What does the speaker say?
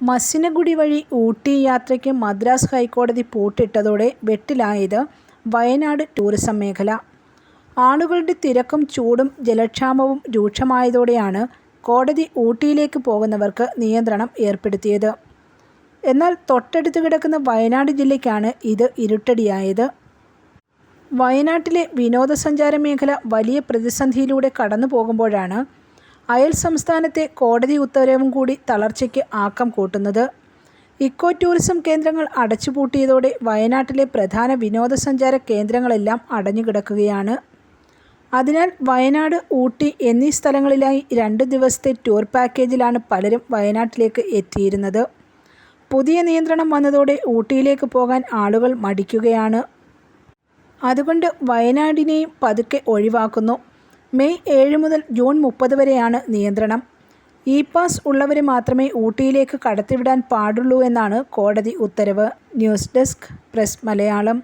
മസ്സിനഗുഡി വഴി ഊട്ടി യാത്രയ്ക്ക് മദ്രാസ് ഹൈക്കോടതി പൂട്ടിട്ടതോടെ വെട്ടിലായത് വയനാട് ടൂറിസം മേഖല. ആളുകളുടെ തിരക്കും ചൂടും ജലക്ഷാമവും രൂക്ഷമായതോടെയാണ് കോടതി ഊട്ടിയിലേക്ക് പോകുന്നവർക്ക് നിയന്ത്രണം ഏർപ്പെടുത്തിയത്. എന്നാൽ തൊട്ടടുത്ത് കിടക്കുന്ന വയനാട് ജില്ലയ്ക്കാണ് ഇത് ഇരുട്ടടിയായത്. വയനാട്ടിലെ വിനോദസഞ്ചാര മേഖല വലിയ പ്രതിസന്ധിയിലൂടെ കടന്നുപോകുമ്പോഴാണ് അയൽ സംസ്ഥാനത്തെ കോടതി ഉത്തരവും കൂടി തളർച്ചയ്ക്ക് ആക്കം കൂട്ടുന്നത്. ഇക്കോ ടൂറിസം കേന്ദ്രങ്ങൾ അടച്ചുപൂട്ടിയതോടെ വയനാട്ടിലെ പ്രധാന വിനോദസഞ്ചാര കേന്ദ്രങ്ങളെല്ലാം അടഞ്ഞുകിടക്കുകയാണ്. അതിനാൽ വയനാട്, ഊട്ടി എന്നീ സ്ഥലങ്ങളിലായി രണ്ട് ദിവസത്തെ ടൂർ പാക്കേജിലാണ് പലരും വയനാട്ടിലേക്ക് എത്തിയിരുന്നത്. പുതിയ നിയന്ത്രണം വന്നതോടെ ഊട്ടിയിലേക്ക് പോകാൻ ആളുകൾ മടിക്കുകയാണ്. അതുകൊണ്ട് വയനാടിനെയും പതുക്കെ ഒഴിവാക്കുന്നു. മെയ് ഏഴ് മുതൽ ജൂൺ മുപ്പത് വരെയാണ് നിയന്ത്രണം. ഇ പാസ് ഉള്ളവരെ മാത്രമേ ഊട്ടിയിലേക്ക് കടത്തിവിടാൻ പാടുള്ളൂ എന്നാണ് കോടതി ഉത്തരവ്. News desk press Malayalam